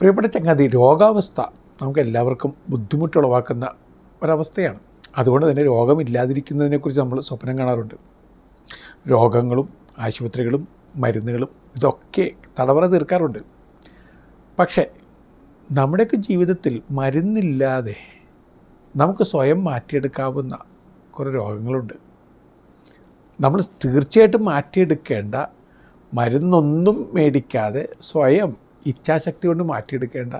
പ്രിയപ്പെട്ട ചങ്ങാതി രോഗാവസ്ഥ നമുക്ക് എല്ലാവർക്കും ബുദ്ധിമുട്ടുളവാക്കുന്ന ഒരവസ്ഥയാണ്. അതുകൊണ്ട് തന്നെ രോഗമില്ലാതിരിക്കുന്നതിനെക്കുറിച്ച് നമ്മൾ സ്വപ്നം കാണാറുണ്ട്. രോഗങ്ങളും ആശുപത്രികളും മരുന്നുകളും ഇതൊക്കെ തടവറ തീർക്കാറുണ്ട്. പക്ഷേ നമ്മുടെയൊക്കെ ജീവിതത്തിൽ മരുന്നില്ലാതെ നമുക്ക് സ്വയം മാറ്റിയെടുക്കാവുന്ന കുറേ രോഗങ്ങളുണ്ട്. നമ്മൾ തീർച്ചയായിട്ടും മാറ്റിയെടുക്കേണ്ട മരുന്നൊന്നും മേടിക്കാതെ സ്വയം ഇച്ഛാശക്തി കൊണ്ട് മാറ്റിയെടുക്കേണ്ട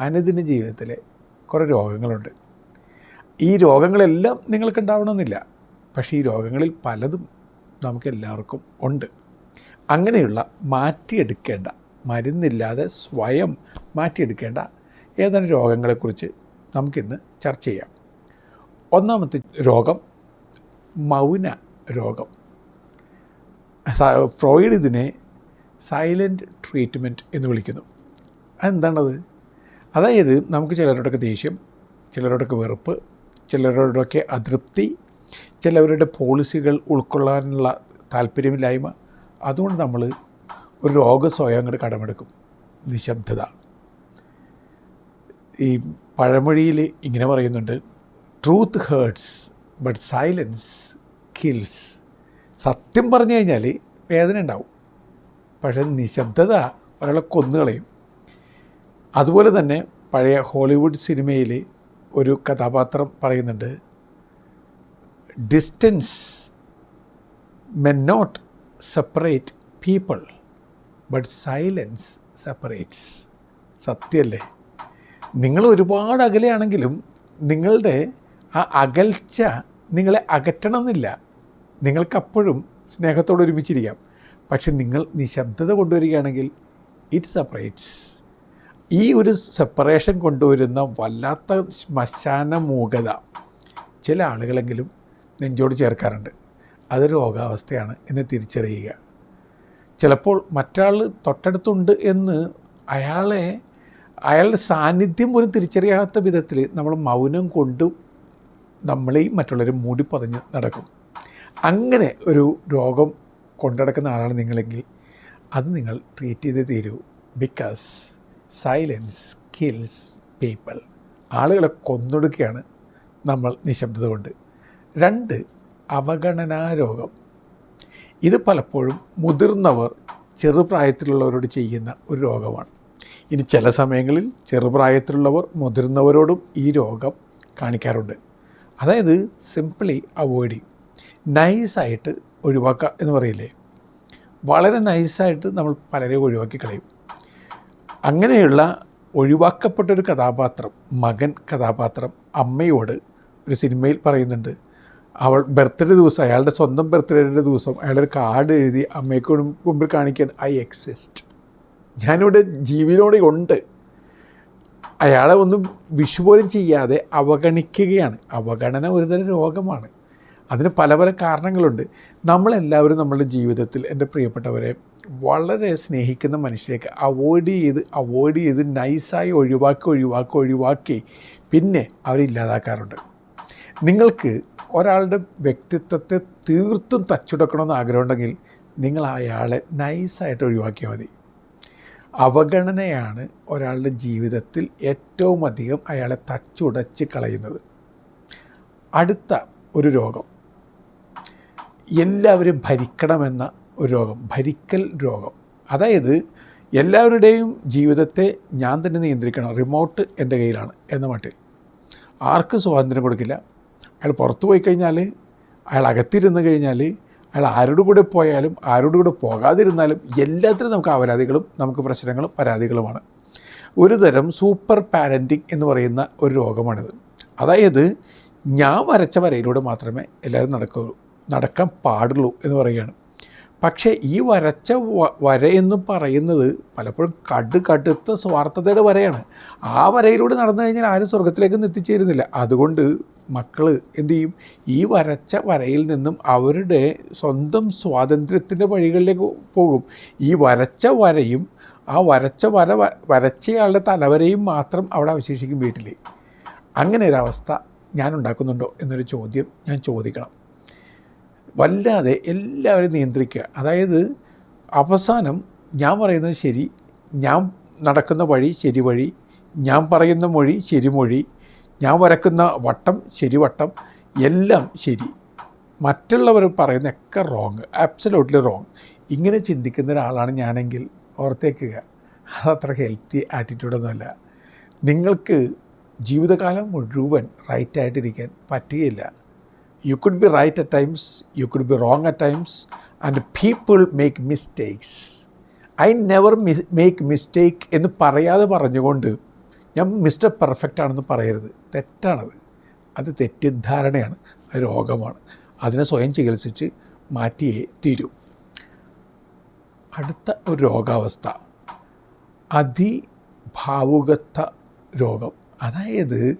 അനുദിന ജീവിതത്തിലെ കുറേ രോഗങ്ങളുണ്ട്. ഈ രോഗങ്ങളെല്ലാം നിങ്ങൾക്ക് ഉണ്ടാവണമെന്നില്ല. പക്ഷേ ഈ രോഗങ്ങളിൽ പലതും നമുക്കെല്ലാവർക്കും ഉണ്ട്. അങ്ങനെയുള്ള മാറ്റിയെടുക്കേണ്ട മരുന്നില്ലാതെ സ്വയം മാറ്റിയെടുക്കേണ്ട ഏതാനും രോഗങ്ങളെക്കുറിച്ച് നമുക്കിന്ന് ചർച്ച ചെയ്യാം. ഒന്നാമത്തെ രോഗം മൗന രോഗം. ഫ്രോയിഡ് ഇതിനെ സൈലന്റ് ട്രീറ്റ്മെന്റ് എന്ന് വിളിക്കുന്നു. അതെന്താണത്? അതായത് നമുക്ക് ചിലരോടൊക്കെ ദേഷ്യം ചിലരോടൊക്കെ വെറുപ്പ് ചിലരോടൊക്കെ അതൃപ്തി ചിലവരുടെ പോളിസികൾ ഉൾക്കൊള്ളാനുള്ള താല്പര്യമില്ലായ്മ. അതുകൊണ്ട് നമ്മൾ ഒരു രോഗം സ്വയം അങ്ങോട്ട് കടമെടുക്കും. നിശബ്ദത. ഈ പഴമൊഴിയിൽ ഇങ്ങനെ പറയുന്നുണ്ട് truth hurts but silence kills സത്യം പറഞ്ഞു കഴിഞ്ഞാൽ വേദന ഉണ്ടാവും. പക്ഷേ നിശബ്ദത ഒരാളെ കൊന്നുകളയും. അതുപോലെ തന്നെ പഴയ ഹോളിവുഡ് സിനിമയിൽ ഒരു കഥാപാത്രം പറയുന്നുണ്ട് distance men not separate people but silence separates സത്യമല്ലേ? നിങ്ങൾ ഒരുപാട് അകലെയാണെങ്കിലും നിങ്ങളുടെ ആ അകൽച്ച നിങ്ങളെ അകറ്റണമെന്നില്ല. നിങ്ങൾക്കപ്പോഴും സ്നേഹത്തോടെ ഒരുമിച്ചിരിക്കാം. പക്ഷെ നിങ്ങൾ നിശബ്ദത കൊണ്ടുവരികയാണെങ്കിൽ ഇറ്റ് സെപ്പറേറ്റ്സ് ഈ ഒരു സെപ്പറേഷൻ കൊണ്ടുവരുന്ന വല്ലാത്ത ശ്മശാന മൂകത ചില ആളുകളെങ്കിലും നെഞ്ചോട് ചേർക്കാറുണ്ട്. അത് രോഗാവസ്ഥയാണ് എന്ന് തിരിച്ചറിയുക. ചിലപ്പോൾ മറ്റാൾ തൊട്ടടുത്തുണ്ട് എന്ന് അയാളെ അയാളുടെ സാന്നിധ്യം പോലും തിരിച്ചറിയാത്ത വിധത്തിൽ നമ്മൾ മൗനം കൊണ്ടും നമ്മളെയും മറ്റുള്ളവരും മൂടിപ്പതഞ്ഞ് നടക്കും. അങ്ങനെ ഒരു രോഗം കൊണ്ടുനടക്കുന്ന ആളാണ് നിങ്ങളെങ്കിൽ അത് നിങ്ങൾ ട്രീറ്റ് ചെയ്തേ തീരൂ. ബിക്കോസ് സൈലൻസ് കിൽസ് പീപ്പിൾ ആളുകളെ കൊന്നൊടുക്കുകയാണ് നമ്മൾ നിശബ്ദത കൊണ്ട്. രണ്ട് അവഗണനാരോഗം ഇത് പലപ്പോഴും മുതിർന്നവർ ചെറുപ്രായത്തിലുള്ളവരോട് ചെയ്യുന്ന ഒരു രോഗമാണ്. ഇനി ചില സമയങ്ങളിൽ ചെറുപ്രായത്തിലുള്ളവർ മുതിർന്നവരോടും ഈ രോഗം കാണിക്കാറുണ്ട്. അതായത് സിംപിളി അവോയ്ഡ് ചെയ്യും നൈസായിട്ട് ഒഴിവാക്കുക എന്ന് പറയില്ലേ? വളരെ നൈസായിട്ട് നമ്മൾ പലരെ ഒഴിവാക്കി കളയും. അങ്ങനെയുള്ള ഒഴിവാക്കപ്പെട്ടൊരു കഥാപാത്രം മകൻ കഥാപാത്രം അമ്മയോട് ഒരു സിനിമയിൽ പറയുന്നുണ്ട്. അവൾ ബർത്ത്ഡേ ദിവസം അയാളുടെ സ്വന്തം ബർത്ത്ഡേയുടെ ദിവസം അയാളൊരു കാർഡ് എഴുതി അമ്മയ്ക്ക് മുമ്പിൽ കാണിക്കാൻ ഐ എക്സിസ്റ്റ് ഞാനിവിടെ ജീവനോടെ ഉണ്ട്. അയാളെ ഒന്നും വിഷു പോലും ചെയ്യാതെ അവഗണിക്കുകയാണ്. അവഗണന ഒരുതരം രോഗമാണ്. അതിന് പല പല കാരണങ്ങളുണ്ട്. നമ്മളെല്ലാവരും നമ്മളുടെ ജീവിതത്തിൽ എന്റെ പ്രിയപ്പെട്ടവരെ വളരെ സ്നേഹിക്കുന്ന മനുഷ്യരെയൊക്കെ അവോയ്ഡ് ചെയ്ത് അവോയ്ഡ് ചെയ്ത് നൈസായി ഒഴിവാക്കി ഒഴിവാക്കി ഒഴിവാക്കി പിന്നെ അവരില്ലാതാക്കാറുണ്ട് നിങ്ങൾക്ക് ഒരാളുടെ വ്യക്തിത്വത്തെ തീർത്തും തച്ചുടക്കണമെന്ന് ആഗ്രഹമുണ്ടെങ്കിൽ നിങ്ങൾ അയാളെ നൈസായിട്ട് ഒഴിവാക്കിയാൽ മതി. അവഗണനയാണ് ഒരാളുടെ ജീവിതത്തിൽ ഏറ്റവും അധികം അയാളെ തച്ചുടച്ച് കളയുന്നത്. അടുത്ത ഒരു രോഗം. എല്ലാവരും ഭരിക്കണമെന്ന ഒരു രോഗം ഭരിക്കൽ രോഗം. അതായത് എല്ലാവരുടെയും ജീവിതത്തെ ഞാൻ തന്നെ നിയന്ത്രിക്കണം റിമോട്ട് എന്റെ കയ്യിലാണ് എന്ന മട്ടിൽ. ആർക്കും സ്വാതന്ത്ര്യം കൊടുക്കില്ല. അയാൾ പുറത്തു പോയി കഴിഞ്ഞാൽ അയാൾ അകത്തിരുന്ന് കഴിഞ്ഞാൽ അയാൾ ആരോട് കൂടെ പോയാലും ആരോട് കൂടെ പോകാതിരുന്നാലും എല്ലാത്തിനും നമുക്ക് അപരാധികളും നമുക്ക് പ്രശ്നങ്ങളും പരാതികളുമാണ്. ഒരു തരം സൂപ്പർ പാരന്റിങ് എന്ന് പറയുന്ന ഒരു രോഗമാണിത്. അതായത് ഞാൻ വരച്ച വരയിലൂടെ മാത്രമേ എല്ലാവരും നടക്കൂ നടക്കാൻ പാടുള്ളൂ എന്ന് പറയുകയാണ്. പക്ഷേ ഈ വരച്ച വരയെന്ന് വര എന്ന് പറയുന്നത് പലപ്പോഴും കട് കടുത്ത സ്വാർത്ഥതയുടെ വരയാണ്. ആ വരയിലൂടെ നടന്നു കഴിഞ്ഞാൽ ആരും സ്വർഗത്തിലേക്കൊന്നും എത്തിച്ചേരുന്നില്ല. അതുകൊണ്ട് മക്കൾ എന്തു ചെയ്യും? ഈ വരച്ച വരയിൽ നിന്നും അവരുടെ സ്വന്തം സ്വാതന്ത്ര്യത്തിന്റെ വഴികളിലേക്ക് പോകും. ഈ വരച്ച വരയും ആ വരച്ച വര വരച്ചയാളുടെ തലവരയും മാത്രം അവിടെ അവശേഷിക്കും വീട്ടിൽ. അങ്ങനെ ഒരവസ്ഥ ഞാൻ ഉണ്ടാക്കുന്നുണ്ടോ എന്നൊരു ചോദ്യം ഞാൻ ചോദിക്കണം. വല്ലാതെ എല്ലാവരും നിയന്ത്രിക്കുക. അതായത് അവസാനം ഞാൻ പറയുന്നത് ശരി ഞാൻ നടക്കുന്ന വഴി ശരി വഴി ഞാൻ പറയുന്ന മൊഴി ശരി മൊഴി ഞാൻ വരക്കുന്ന വട്ടം ശരി വട്ടം എല്ലാം ശരി. മറ്റുള്ളവർ പറയുന്നതൊക്കെ റോങ് ആബ്സലൂട്ട്ലി റോങ് ഇങ്ങനെ ചിന്തിക്കുന്ന ഒരാളാണ് ഞാനെങ്കിൽ ഓർത്തേക്കുക അതത്ര ഹെൽത്തി ആറ്റിറ്റ്യൂഡൊന്നുമല്ല നിങ്ങൾക്ക് ജീവിതകാലം മുഴുവൻ റൈറ്റായിട്ടിരിക്കാൻ പറ്റുകയില്ല. You could be right at times you could be wrong at times and people make mistakes I never miss make mistake എന്ന് പറയാതെ പറഞ്ഞുകൊണ്ട് ഞാൻ മിസ്റ്റർ പെർഫെക്റ്റ് ആണെന്ന് പറയരുത്. തെറ്റാണത്. അത് തെറ്റിദ്ധാരണയാണ്. അത് രോഗമാണ്. അതിനെ സ്വയം ചികിത്സിച്ച് മാറ്റിയേ തീരൂ. അടുത്ത ഒരു രോഗാവസ്ഥ. അതിഭാവുകത്വ രോഗം. അതായത്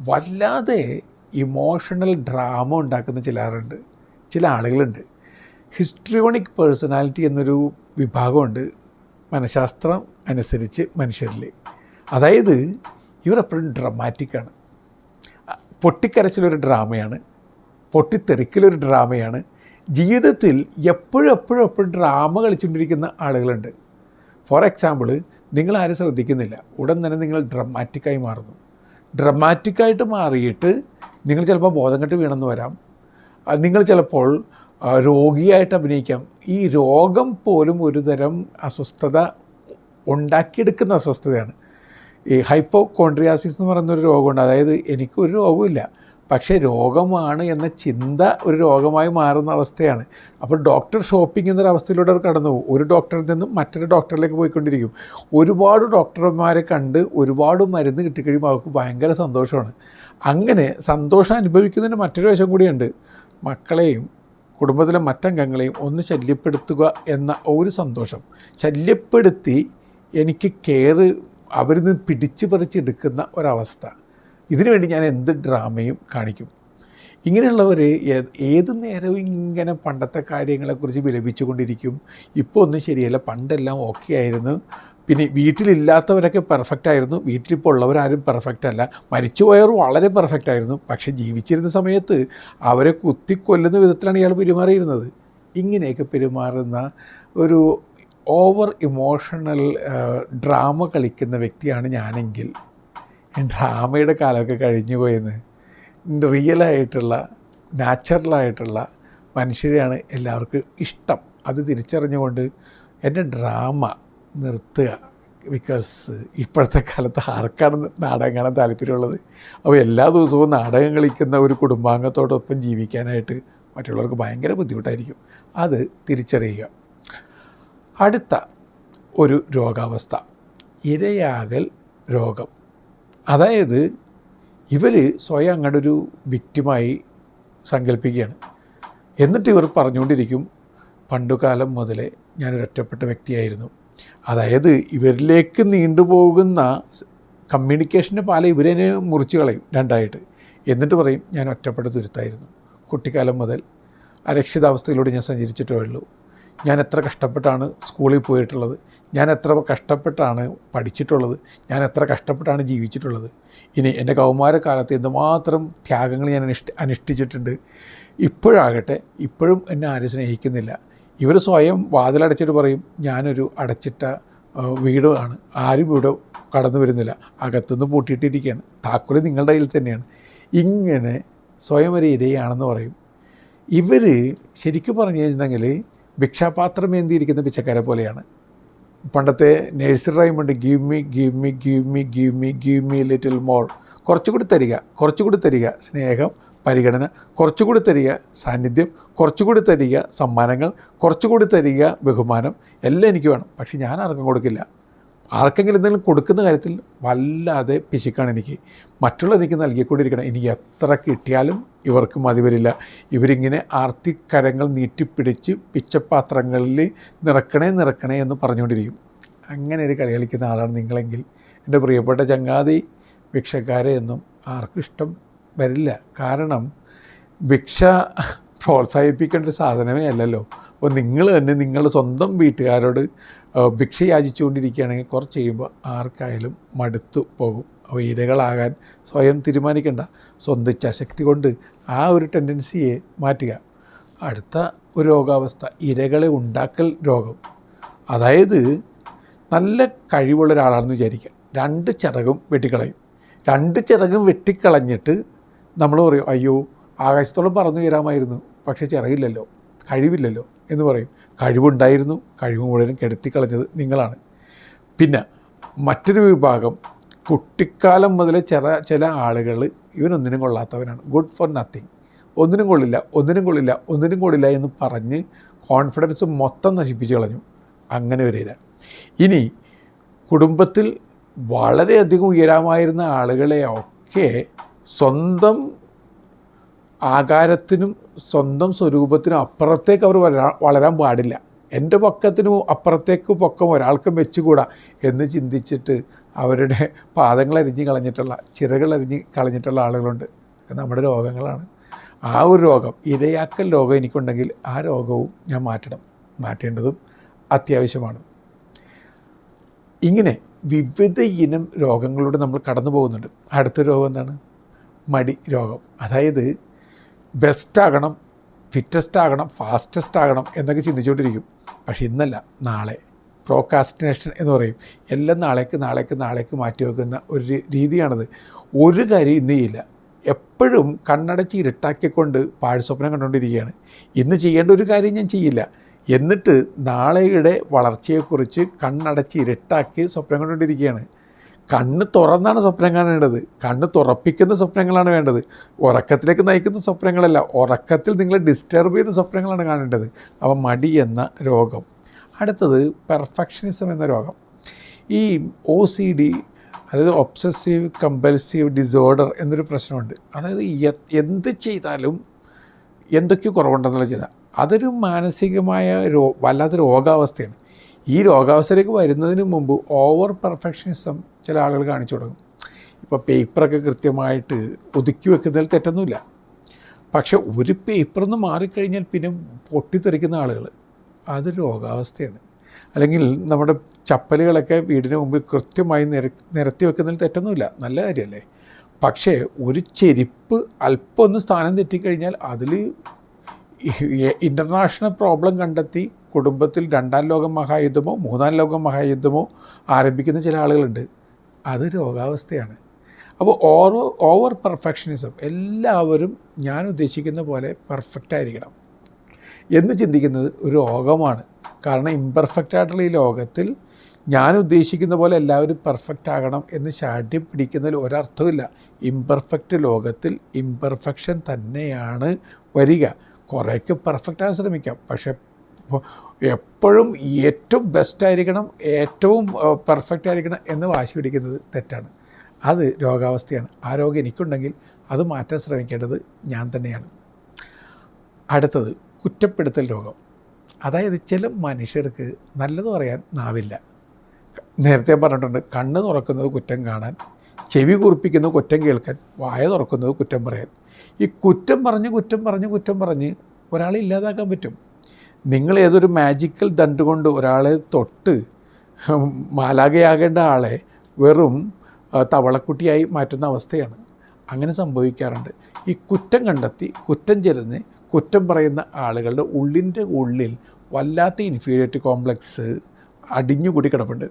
വല്ലാതെ ഇമോഷണൽ ഡ്രാമ ഉണ്ടാക്കുന്ന ചിലരുണ്ട് ചില ആളുകളുണ്ട്. ഹിസ്ട്രിയോണിക് പേഴ്സണാലിറ്റി എന്നൊരു വിഭാഗമുണ്ട്. മനഃശാസ്ത്രം അനുസരിച്ച് മനുഷ്യരിൽ. അതായത് ഇവരെപ്പോഴും ഡ്രമാറ്റിക്കാണ് പൊട്ടിക്കരച്ചിലൊരു ഡ്രാമയാണ് പൊട്ടിത്തെറിക്കലൊരു ഡ്രാമയാണ് ജീവിതത്തിൽ എപ്പോഴും എപ്പോഴും എപ്പോഴും ഡ്രാമ കളിച്ചുകൊണ്ടിരിക്കുന്ന ആളുകളുണ്ട്. ഫോർ എക്സാമ്പിൾ നിങ്ങൾ ആരും ശ്രദ്ധിക്കുന്നില്ല. ഉടൻ തന്നെ നിങ്ങൾ ഡ്രമാറ്റിക്കായി മാറുന്നു. ഡ്രമാറ്റിക്കായിട്ട് മാറിയിട്ട് നിങ്ങൾ ചിലപ്പോൾ ബോധം കെട്ട് വീണെന്ന് വരാം. നിങ്ങൾ ചിലപ്പോൾ രോഗിയായിട്ട് അഭിനയിക്കാം. ഈ രോഗം പോലും ഒരു തരം അസ്വസ്ഥത ഉണ്ടാക്കിയെടുക്കുന്ന അസ്വസ്ഥതയാണ്. ഈ ഹൈപ്പോ കോൺട്രിയാസിസ് എന്ന് പറയുന്ന ഒരു രോഗമുണ്ട്. അതായത് എനിക്കൊരു രോഗമില്ല പക്ഷേ രോഗമാണ് എന്ന ചിന്ത ഒരു രോഗമായി മാറുന്ന അവസ്ഥയാണ്. അപ്പോൾ ഡോക്ടർ ഷോപ്പിംഗ് എന്നൊരു അവസ്ഥയിലൂടെ അവർ കടന്നു പോകും. ഒരു ഡോക്ടറിൽ നിന്നും മറ്റൊരു ഡോക്ടറിലേക്ക് പോയിക്കൊണ്ടിരിക്കും. ഒരുപാട് ഡോക്ടർമാരെ കണ്ട് ഒരുപാട് മരുന്ന് കിട്ടിക്കഴിയുമ്പോൾ അവർക്ക് ഭയങ്കര സന്തോഷമാണ്. അങ്ങനെ സന്തോഷം അനുഭവിക്കുന്നതിന് മറ്റൊരു വശം കൂടിയുണ്ട്. മക്കളെയും കുടുംബത്തിലെ മറ്റംഗങ്ങളെയും ഒന്ന് ശല്യപ്പെടുത്തുക എന്ന ഒരു സന്തോഷം. ശല്യപ്പെടുത്തി എനിക്ക് കെയർ അവരിൽ നിന്ന് പിടിച്ചു പറിച്ചെടുക്കുന്ന ഒരവസ്ഥ. ഇതിനു വേണ്ടി ഞാൻ എന്ത് ഡ്രാമയും കാണിക്കും? ഇങ്ങനെയുള്ളവർ ഏത് നേരവും ഇങ്ങനെ പണ്ടത്തെ കാര്യങ്ങളെക്കുറിച്ച് വിലപിച്ചുകൊണ്ടിരിക്കും. ഇപ്പോൾ ഒന്നും ശരിയല്ല. പണ്ടെല്ലാം ഓക്കെ ആയിരുന്നു. പിന്നെ വീട്ടിലില്ലാത്തവരൊക്കെ പെർഫെക്റ്റ് ആയിരുന്നു. വീട്ടിലിപ്പോൾ ഉള്ളവരാരും പെർഫെക്റ്റ് അല്ല. മരിച്ചുപോയവർ വളരെ പെർഫെക്റ്റ് ആയിരുന്നു. പക്ഷേ ജീവിച്ചിരുന്ന സമയത്ത് അവരെ കുത്തിക്കൊല്ലുന്ന വിധത്തിലാണ് ഇയാൾ പെരുമാറിയിരുന്നത്. ഇങ്ങനെയൊക്കെ പെരുമാറുന്ന ഒരു ഓവർ ഇമോഷണൽ ഡ്രാമ കളിക്കുന്ന വ്യക്തിയാണ് ഞാനെങ്കിൽ. ഡ്രാമയുടെ കാലമൊക്കെ കഴിഞ്ഞു പോയെന്ന്. റിയലായിട്ടുള്ള നാച്ചുറലായിട്ടുള്ള മനുഷ്യരെയാണ് എല്ലാവർക്കും ഇഷ്ടം. അത് തിരിച്ചറിഞ്ഞുകൊണ്ട് എന്റെ ഡ്രാമ നിർത്തുക. ബിക്കോസ് ഇപ്പോഴത്തെ കാലത്ത് ആർക്കാണ് നാടകം കാണാൻ താല്പര്യമുള്ളത്? അപ്പോൾ എല്ലാ ദിവസവും നാടകം കളിക്കുന്ന ഒരു കുടുംബാംഗത്തോടൊപ്പം ജീവിക്കാനായിട്ട് മറ്റുള്ളവർക്ക് ഭയങ്കര ബുദ്ധിമുട്ടായിരിക്കും. അത് തിരിച്ചറിയുക. അടുത്ത ഒരു രോഗാവസ്ഥ. ഇരയാകൽ രോഗം. അതായത് ഇവർ സ്വയം അങ്ങോട്ട് ഒരു വിക്റ്റിമായി സങ്കല്പിക്കുകയാണ് എന്നിട്ട് ഇവർ പറഞ്ഞുകൊണ്ടിരിക്കും പണ്ടുകാലം മുതലേ ഞാനൊരു ഒറ്റപ്പെട്ട വ്യക്തിയായിരുന്നു. അതായത് ഇവരിലേക്ക് നീണ്ടുപോകുന്ന കമ്മ്യൂണിക്കേഷന്റെ പാല ഇവരെ മുറിച്ച് കളയും രണ്ടായിട്ട്. എന്നിട്ട് പറയും ഞാൻ ഒറ്റപ്പെട്ട തുരുത്തായിരുന്നു. കുട്ടിക്കാലം മുതൽ അരക്ഷിതാവസ്ഥയിലൂടെ ഞാൻ സഞ്ചരിച്ചിട്ടേ ഉള്ളൂ. ഞാൻ എത്ര കഷ്ടപ്പെട്ടാണ് സ്കൂളിൽ പോയിട്ടുള്ളത്? ഞാൻ എത്ര കഷ്ടപ്പെട്ടാണ് പഠിച്ചിട്ടുള്ളത്? ഞാൻ എത്ര കഷ്ടപ്പെട്ടാണ് ജീവിച്ചിട്ടുള്ളത്? ഇനി എന്റെ കൗമാരക്കാലത്ത് എന്തുമാത്രം ത്യാഗങ്ങൾ ഞാൻ അനുഷ്ഠി അനുഷ്ഠിച്ചിട്ടുണ്ട്. ഇപ്പോഴാകട്ടെ ഇപ്പോഴും എന്നെ ആരും സ്നേഹിക്കുന്നില്ല. ഇവർ സ്വയം വാതിലടച്ചിട്ട് പറയും ഞാനൊരു അടച്ചിട്ട വീടാണ്. ആരും ഇവിടെ കടന്നു വരുന്നില്ല. അകത്തുനിന്ന് പൂട്ടിയിട്ടിരിക്കുകയാണ്. താക്കോൽ നിങ്ങളുടെ കയ്യിൽ തന്നെയാണ്. ഇങ്ങനെ സ്വയം ഒരു ഇരയാണെന്ന് പറയും. ഇവർ ശരിക്കും പറഞ്ഞു കഴിഞ്ഞിട്ടുണ്ടെങ്കിൽ ഭിക്ഷാപാത്രം ഏന്തിയിരിക്കുന്ന പിച്ചക്കാരെ പോലെയാണ്. പണ്ടത്തെ nursery റൈമുണ്ട് give me give me give me give me give me little മോൾ കുറച്ചുകൂടി തരിക കുറച്ചുകൂടി തരിക സ്നേഹം പരിഗണന കുറച്ചുകൂടി തരിക സാന്നിധ്യം കുറച്ചുകൂടി തരിക സമ്മാനങ്ങൾ കുറച്ചുകൂടി തരിക ബഹുമാനം എല്ലാം എനിക്ക് വേണം. പക്ഷേ ഞാൻ ആർക്കും കൊടുക്കില്ല. ആർക്കെങ്കിലും എന്തെങ്കിലും കൊടുക്കുന്ന കാര്യത്തിൽ വല്ലാതെ പിശുക്കാണ് എനിക്ക്. മറ്റുള്ള എനിക്ക് നൽകിക്കൊണ്ടിരിക്കണം. എനിക്ക് എത്ര കിട്ടിയാലും ഇവർക്ക് മതി വരില്ല. ഇവരിങ്ങനെ ആർത്തിക്കരങ്ങൾ നീട്ടിപ്പിടിച്ച് പിച്ചപ്പാത്രങ്ങളിൽ നിറക്കണേ നിറക്കണേ എന്ന് പറഞ്ഞുകൊണ്ടിരിക്കും. അങ്ങനെ ഒരു കളി കളിക്കുന്ന ആളാണ് നിങ്ങളെങ്കിൽ. എന്റെ പ്രിയപ്പെട്ട ചങ്ങാതി ഭിക്ഷക്കാരെ എന്നും ആർക്കും ഇഷ്ടം വരില്ല. കാരണം ഭിക്ഷ പ്രോത്സാഹിപ്പിക്കേണ്ട ഒരു സാധനമേ അല്ലല്ലോ. അപ്പോൾ നിങ്ങൾ തന്നെ നിങ്ങളുടെ സ്വന്തം വീട്ടുകാരോട് ഭിക്ഷ യാചിച്ചുകൊണ്ടിരിക്കുകയാണെങ്കിൽ കുറച്ച് കഴിയുമ്പോൾ ആർക്കായാലും മടുത്തു പോകും. അപ്പോൾ ഇരകളാകാൻ സ്വയം തീരുമാനിക്കേണ്ട. സ്വന്തം ഇച്ഛാശക്തി കൊണ്ട് ആ ഒരു ടെൻഡൻസിയെ മാറ്റുക. അടുത്ത ഒരു രോഗാവസ്ഥ ഇരകളെ ഉണ്ടാക്കൽ രോഗം. അതായത് നല്ല കഴിവുള്ള ഒരാളാണെന്ന് വിചാരിക്കുക. രണ്ട് ചിറകും വെട്ടിക്കളയും. രണ്ട് ചിറകും വെട്ടിക്കളഞ്ഞിട്ട് നമ്മൾ പറയും അയ്യോ ആകാശത്തോളം പറന്നു കയറാമായിരുന്നു പക്ഷേ ചിറകില്ലല്ലോ. കഴിവില്ലല്ലോ. എന്ന് പറയും. കഴിവുണ്ടായിരുന്നു കഴിവ് മുഴുവനും കെടുത്തിക്കളഞ്ഞത് നിങ്ങളാണ്. പിന്നെ മറ്റൊരു വിഭാഗം കുട്ടിക്കാലം മുതൽ ചില ചില ആളുകൾ ഇവനൊന്നിനും കൊള്ളാത്തവനാണ്. ഗുഡ് ഫോർ നത്തിങ് ഒന്നിനും കൊള്ളില്ല ഒന്നിനും കൊള്ളില്ല ഒന്നിനും കൊള്ളില്ല എന്ന് പറഞ്ഞ് കോൺഫിഡൻസ് മൊത്തം നശിപ്പിച്ച് കളഞ്ഞു. അങ്ങനെ ഒരു ഇര ഇനി കുടുംബത്തിൽ വളരെയധികം ഉയരാമായിരുന്ന ആളുകളെയൊക്കെ സ്വന്തം ആകാരത്തിനും സ്വന്തം സ്വരൂപത്തിനും അപ്പുറത്തേക്ക് അവർ വളരാൻ പാടില്ല. എന്റെ പൊക്കത്തിനും അപ്പുറത്തേക്ക് പൊക്കം ഒരാൾക്കും വെച്ചുകൂടാ എന്ന് ചിന്തിച്ചിട്ട് അവരുടെ പാദങ്ങൾ അരിഞ്ഞ് കളഞ്ഞിട്ടുള്ള ചിറകൾ അരിഞ്ഞ് കളഞ്ഞിട്ടുള്ള ആളുകളുണ്ട്. നമ്മുടെ രോഗങ്ങളാണ്. ആ ഒരു രോഗം ഇരയാക്കൽ രോഗം എനിക്കുണ്ടെങ്കിൽ ആ രോഗവും ഞാൻ മാറ്റണം. മാറ്റേണ്ടതും അത്യാവശ്യമാണ്. ഇങ്ങനെ വിവിധ ഇനം രോഗങ്ങളിലൂടെ നമ്മൾ കടന്നു പോകുന്നുണ്ട് അടുത്ത രോഗം എന്താണ്? മടി രോഗം. അതായത് ബെസ്റ്റ് ആകണം ഫിറ്റസ്റ്റ് ആകണം ഫാസ്റ്റസ്റ്റ് ആകണം എന്നൊക്കെ ചിന്തിച്ചുകൊണ്ടിരിക്കും. പക്ഷെ ഇന്നല്ല നാളെ. പ്രോകാസ്റ്റിനേഷൻ എന്ന് പറയും. എല്ലാം നാളേക്ക് നാളേക്ക് നാളേക്ക് മാറ്റി വെക്കുന്ന ഒരു രീതിയാണത്. ഒരു കാര്യം ഇന്ന് ചെയ്യില്ല. എപ്പോഴും കണ്ണടച്ച് പാഴ് സ്വപ്നം കണ്ടുകൊണ്ടിരിക്കുകയാണ്. ഇന്ന് ചെയ്യേണ്ട ഒരു കാര്യം ഞാൻ ചെയ്യില്ല. എന്നിട്ട് നാളെയുടെ വളർച്ചയെക്കുറിച്ച് കണ്ണടച്ച് ഇരട്ടാക്കി സ്വപ്നം കണ്ടുകൊണ്ടിരിക്കുകയാണ്. കണ്ണ് തുറന്നാണ് സ്വപ്നം കാണേണ്ടത്. കണ്ണ് തുറപ്പിക്കുന്ന സ്വപ്നങ്ങളാണ് വേണ്ടത്. ഉറക്കത്തിലേക്ക് നയിക്കുന്ന സ്വപ്നങ്ങളല്ല ഉറക്കത്തിൽ നിങ്ങളെ ഡിസ്റ്റർബ് ചെയ്യുന്ന സ്വപ്നങ്ങളാണ് കാണേണ്ടത്. അപ്പം മടി എന്ന രോഗം. അടുത്തത് പെർഫെക്ഷനിസം എന്ന രോഗം. ഈ ഒ സി ഡി അതായത് ഒബ്സസീവ് കമ്പൽസീവ് ഡിസോർഡർ എന്നൊരു പ്രശ്നമുണ്ട്. അതായത് എന്ത് ചെയ്താലും എന്തൊക്കെയോ കുറവുണ്ടെന്നുള്ള ചെയ്താൽ അതൊരു മാനസികമായ രോ വല്ലാത്ത രോഗാവസ്ഥയാണ്. ഈ രോഗാവസ്ഥയിലേക്ക് വരുന്നതിന് മുമ്പ് ഓവർ പെർഫെക്ഷനിസം ചില ആളുകൾ കാണിച്ചു തുടങ്ങും. ഇപ്പോൾ പേപ്പറൊക്കെ കൃത്യമായിട്ട് ഒതുക്കി വെക്കുന്നതിൽ തെറ്റൊന്നുമില്ല. പക്ഷേ ഒരു പേപ്പറൊന്ന് മാറിക്കഴിഞ്ഞാൽ പിന്നെ പൊട്ടിത്തെറിക്കുന്ന ആളുകൾ അത് രോഗാവസ്ഥയാണ്. അല്ലെങ്കിൽ നമ്മുടെ ചപ്പലുകളൊക്കെ വീടിന് മുമ്പിൽ കൃത്യമായി നിര നിരത്തി വെക്കുന്നതിൽ തെറ്റൊന്നുമില്ല. നല്ല കാര്യമല്ലേ? പക്ഷേ ഒരു ചെരുപ്പ് അല്പം ഒന്ന് സ്ഥാനം തെറ്റിക്കഴിഞ്ഞാൽ അതിൽ ഇന്റർനാഷണൽ പ്രോബ്ലം കണ്ടെത്തി കുടുംബത്തിൽ രണ്ടാം ലോക മഹായുദ്ധമോ മൂന്നാം ലോക മഹായുദ്ധമോ ആരംഭിക്കുന്ന ചില ആളുകളുണ്ട്. അത് രോഗാവസ്ഥയാണ്. അപ്പോൾ ഓരോ ഓവർ പെർഫെക്ഷനിസം എല്ലാവരും ഞാൻ ഉദ്ദേശിക്കുന്ന പോലെ പെർഫെക്റ്റ് ആയിരിക്കണം. എന്ന് ചിന്തിക്കുന്നത് ഒരു രോഗമാണ്. കാരണം ഇമ്പെർഫെക്റ്റ് ആയിട്ടുള്ള ഈ ലോകത്തിൽ ഞാൻ ഉദ്ദേശിക്കുന്ന പോലെ എല്ലാവരും പെർഫെക്റ്റ് ആകണം എന്ന് ശാഠ്യം പിടിക്കുന്നതിൽ ഒരർത്ഥമില്ല ഇമ്പെർഫെക്റ്റ് ലോകത്തിൽ ഇമ്പെർഫെക്ഷൻ തന്നെയാണ് വരിക. കുറേയൊക്കെ പെർഫെക്റ്റ് ആകാൻ ശ്രമിക്കാം. പക്ഷേ ഇപ്പോൾ എപ്പോഴും ഏറ്റവും ബെസ്റ്റ് ആയിരിക്കണം ഏറ്റവും പെർഫെക്റ്റ് ആയിരിക്കണം എന്ന് വാശി പിടിക്കുന്നത് തെറ്റാണ്. അത് രോഗാവസ്ഥയാണ്. ആ രോഗം എനിക്കുണ്ടെങ്കിൽ അത് മാറ്റാൻ ശ്രമിക്കേണ്ടത് ഞാൻ തന്നെയാണ്. അടുത്തത് കുറ്റപ്പെടുത്തൽ രോഗം. അതായത് ചില മനുഷ്യർക്ക് നല്ലത് പറയാൻ നാവില്ല. നേരത്തെ പറഞ്ഞിട്ടുണ്ട് കണ്ണ് തുറക്കുന്നത് കുറ്റം കാണാൻ ചെവി കുറിപ്പിക്കുന്നത് കുറ്റം കേൾക്കാൻ വായ തുറക്കുന്നത് കുറ്റം പറയാൻ. ഈ കുറ്റം പറഞ്ഞ് കുറ്റം പറഞ്ഞ് കുറ്റം പറഞ്ഞ് ഒരാളെ ഇല്ലാതാക്കാൻ പറ്റും. നിങ്ങൾ ഏതൊരു മാജിക്കൽ ദണ്ട് കൊണ്ട് ഒരാളെ തൊട്ട് മാലാകയാകേണ്ട ആളെ വെറും തവളക്കുട്ടിയായി മാറ്റുന്ന അവസ്ഥയാണ്. അങ്ങനെ സംഭവിക്കാറുണ്ട്. ഈ കുറ്റം കണ്ടെത്തി കുറ്റം ചെരുന്ന് കുറ്റം പറയുന്ന ആളുകളുടെ ഉള്ളിന്റെ ഉള്ളിൽ വല്ലാത്ത ഇൻഫീരിയോറിറ്റി കോംപ്ലക്സ് അടിഞ്ഞുകൂടി കിടപ്പുണ്ട്.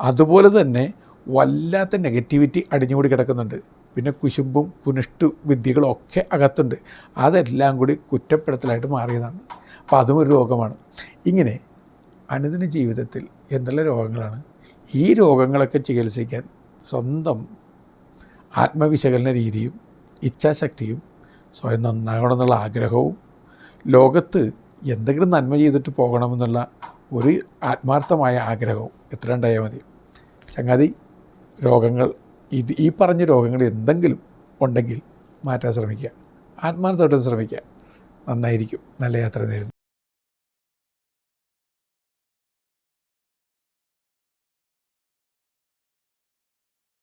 അതുപോലെ തന്നെ വല്ലാത്ത നെഗറ്റിവിറ്റി അടിഞ്ഞുകൂടി കിടക്കുന്നുണ്ട്. പിന്നെ കുശുമ്പും കുനിഷ്ടു വിദ്യകളും ഒക്കെ അകത്തുണ്ട്. അതെല്ലാം കൂടി കുറ്റപ്പെടുത്തലായിട്ട് മാറിയതാണ്. അപ്പോൾ അതും ഒരു രോഗമാണ്. ഇങ്ങനെ അനുദിന ജീവിതത്തിൽ എന്തെല്ലാം രോഗങ്ങളാണ്? ഈ രോഗങ്ങളൊക്കെ ചികിത്സിക്കാൻ സ്വന്തം ആത്മവിശകലന രീതിയും ഇച്ഛാശക്തിയും സ്വയം നന്നാകണമെന്നുള്ള ആഗ്രഹവും ലോകത്ത് എന്തെങ്കിലും നന്മ ചെയ്തിട്ട് പോകണമെന്നുള്ള ഒരു ആത്മാർത്ഥമായ ആഗ്രഹവും എത്ര ഉണ്ടായാൽ മതി. ചങ്ങാതി രോഗങ്ങൾ ഇത് ഈ പറഞ്ഞ രോഗങ്ങൾ എന്തെങ്കിലും ഉണ്ടെങ്കിൽ മാറ്റാൻ ശ്രമിക്കുക. ആത്മാർത്ഥമായിട്ടൊന്ന് ശ്രമിക്കുക. നന്നായിരിക്കും. നല്ല യാത്ര നേരുന്നു.